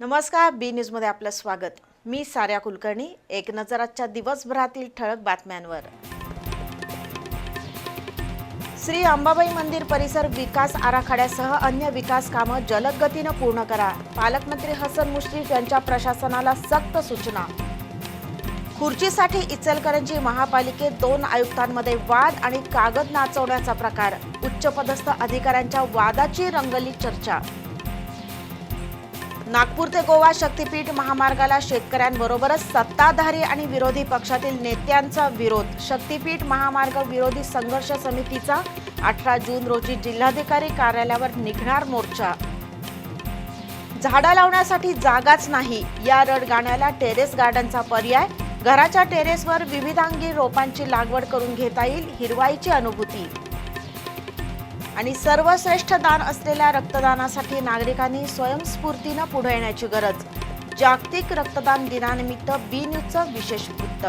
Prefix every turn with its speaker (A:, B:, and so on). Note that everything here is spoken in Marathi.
A: नमस्कार बी न्यूजमध्ये आपलं स्वागत. मी साऱ्या कुलकर्णी. एक नजर आजच्या दिवसभरातील ठळक बातम्यांवर. श्री अंबाबाई मंदिर परिसर विकास आराखड्यासह अन्य विकास कामं जलद गतीनं पूर्ण करा. पालकमंत्री हसन मुश्रीफ यांच्या प्रशासनाला सक्त सूचना. खुर्चीसाठी इचलकरंजी महापालिकेत दोन आयुक्तांमध्ये वाद आणि कागद नाचवण्याचा प्रकार. उच्चपदस्थ अधिकाऱ्यांच्या वादाची रंगली चर्चा. नागपूर ते गोवा शक्तीपीठ महामार्गाला शेतकऱ्यांबरोबरच सत्ताधारी आणि विरोधी पक्षातील नेत्यांचा विरोध. शक्तीपीठ महामार्ग विरोधी संघर्ष समितीचा अठरा जून रोजी जिल्हाधिकारी कार्यालयावर निघणार मोर्चा. झाडं लावण्यासाठी जागाच नाही. या रडगाण्याला टेरेस गार्डनचा पर्याय. घराच्या टेरेसवर विविधांगी रोपांची लागवड करून घेता येईल हिरवाईची अनुभूती. आणि सर्वश्रेष्ठ दान असलेल्या रक्तदानासाठी नागरिकांनी स्वयंस्फूर्तीनं पुढे येण्याची गरज. जागतिक रक्तदान दिनानिमित्त बी न्यूजचं विशेष वृत्त.